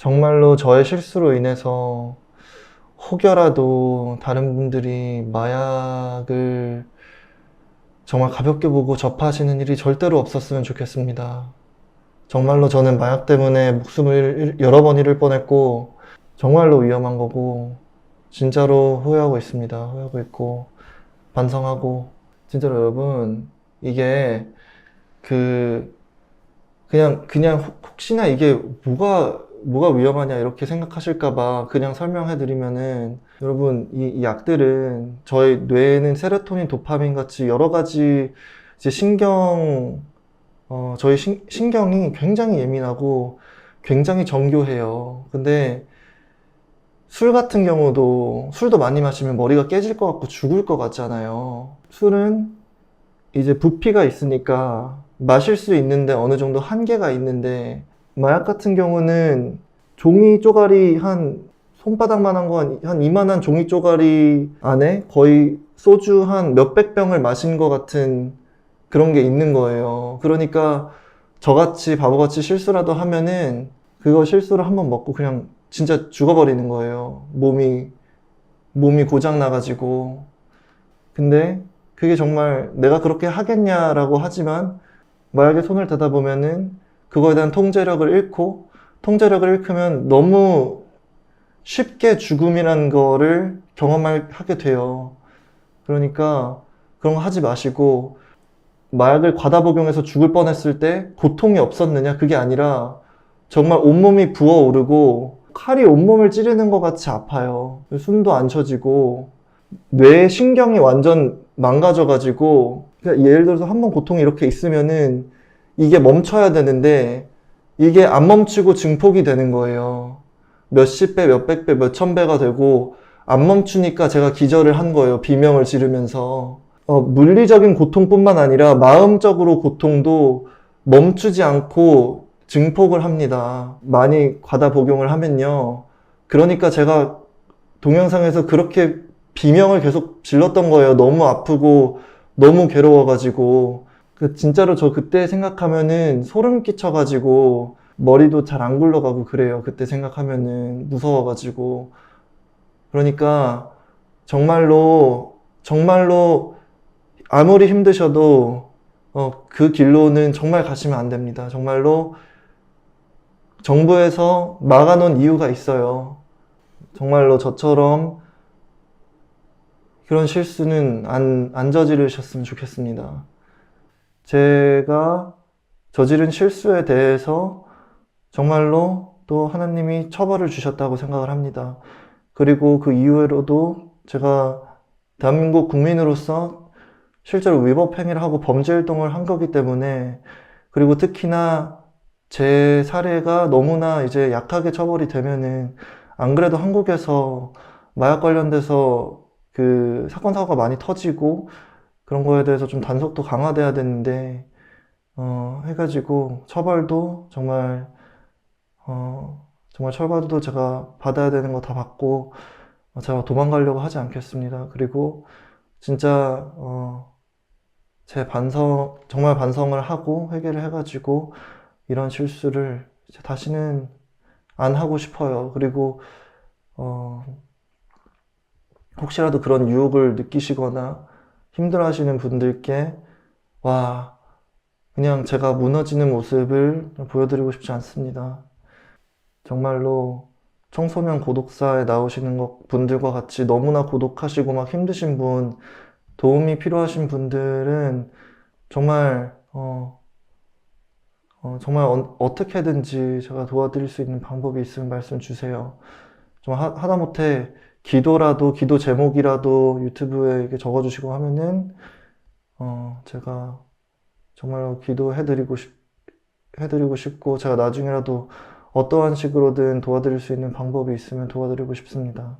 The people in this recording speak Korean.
정말로 저의 실수로 인해서 혹여라도 다른 분들이 마약을 정말 가볍게 보고 접하시는 일이 절대로 없었으면 좋겠습니다. 정말로 저는 마약 때문에 목숨을 잃- 여러 번 잃을 뻔했고, 정말로 위험한 거고, 진짜로 후회하고 있습니다. 후회하고 있고, 반성하고, 진짜로 여러분, 이게 그, 그냥, 그냥 혹- 혹시나 이게 뭐가, 뭐가 위험하냐 이렇게 생각하실까봐 그냥 설명해드리면은 여러분, 이, 이 약들은 저희 뇌에는 세로토닌, 도파민 같이 여러 가지 이제 신경, 어, 저희 신, 신경이 굉장히 예민하고 굉장히 정교해요. 근데 술 같은 경우도 술도 많이 마시면 머리가 깨질 것 같고 죽을 것 같잖아요. 술은 이제 부피가 있으니까 마실 수 있는데 어느 정도 한계가 있는데 마약 같은 경우는 종이 쪼가리 한 손바닥만한 거 한, 한 이만한 종이 쪼가리 안에 거의 소주 한 몇백 병을 마신 것 같은 그런 게 있는 거예요. 그러니까 저같이 바보같이 실수라도 하면은 그거 실수를 한번 먹고 그냥 진짜 죽어버리는 거예요. 몸이, 몸이 고장 나가지고. 근데 그게 정말 내가 그렇게 하겠냐라고 하지만 마약에 손을 대다 보면은 그거에 대한 통제력을 잃고 통제력을 잃으면 너무 쉽게 죽음이란 거를 경험하게 돼요. 그러니까 그런 거 하지 마시고 마약을 과다 복용해서 죽을 뻔했을 때 고통이 없었느냐? 그게 아니라 정말 온몸이 부어오르고 칼이 온몸을 찌르는 것 같이 아파요. 숨도 안 쳐지고 뇌 신경이 완전 망가져가지고 그러니까 예를 들어서 한 번 고통이 이렇게 있으면은 이게 멈춰야 되는데 이게 안 멈추고 증폭이 되는 거예요. 몇십 배, 몇백 배, 몇천 배가 되고 안 멈추니까 제가 기절을 한 거예요. 비명을 지르면서. 어, 물리적인 고통뿐만 아니라 마음적으로 고통도 멈추지 않고 증폭을 합니다. 많이 과다 복용을 하면요. 그러니까 제가 동영상에서 그렇게 비명을 계속 질렀던 거예요. 너무 아프고 너무 괴로워가지고. 그 진짜로 저 그때 생각하면은 소름 끼쳐가지고 머리도 잘 안 굴러가고 그래요. 그때 생각하면은 무서워가지고. 그러니까 정말로 정말로 아무리 힘드셔도 어, 그 길로는 정말 가시면 안 됩니다. 정말로 정부에서 막아놓은 이유가 있어요. 정말로 저처럼 그런 실수는 안, 안 저지르셨으면 좋겠습니다. 제가 저지른 실수에 대해서 정말로 또 하나님이 처벌을 주셨다고 생각을 합니다. 그리고 그 이후로도 제가 대한민국 국민으로서 실제로 위법 행위를 하고 범죄 활동을 한 거기 때문에 그리고 특히나 제 사례가 너무나 이제 약하게 처벌이 되면은 안 그래도 한국에서 마약 관련돼서 그 사건 사고가 많이 터지고 그런 거에 대해서 좀 단속도 강화돼야 되는데 어 해가지고 처벌도 정말 어 정말 처벌도 제가 받아야 되는 거 다 받고 어, 제가 도망가려고 하지 않겠습니다. 그리고 진짜 어, 제 반성 정말 반성을 하고 회개를 해가지고 이런 실수를 다시는 안 하고 싶어요. 그리고 어, 혹시라도 그런 유혹을 느끼시거나 힘들어 하시는 분들께 와 그냥 제가 무너지는 모습을 보여드리고 싶지 않습니다. 정말로 청소년 고독사에 나오시는 것- 분들과 같이 너무나 고독하시고 막 힘드신 분, 도움이 필요하신 분들은 정말, 어, 어, 정말 어, 떻게든지 제가 도와드릴 수 있는 방법이 있으면 말씀 주세요. 좀 하, 하다못해 기도라도, 기도 제목이라도 유튜브에 이렇게 적어주시고 하면은, 어, 제가 정말로 기도해드리고 싶, 해드리고 싶고, 제가 나중에라도 어떠한 식으로든 도와드릴 수 있는 방법이 있으면 도와드리고 싶습니다.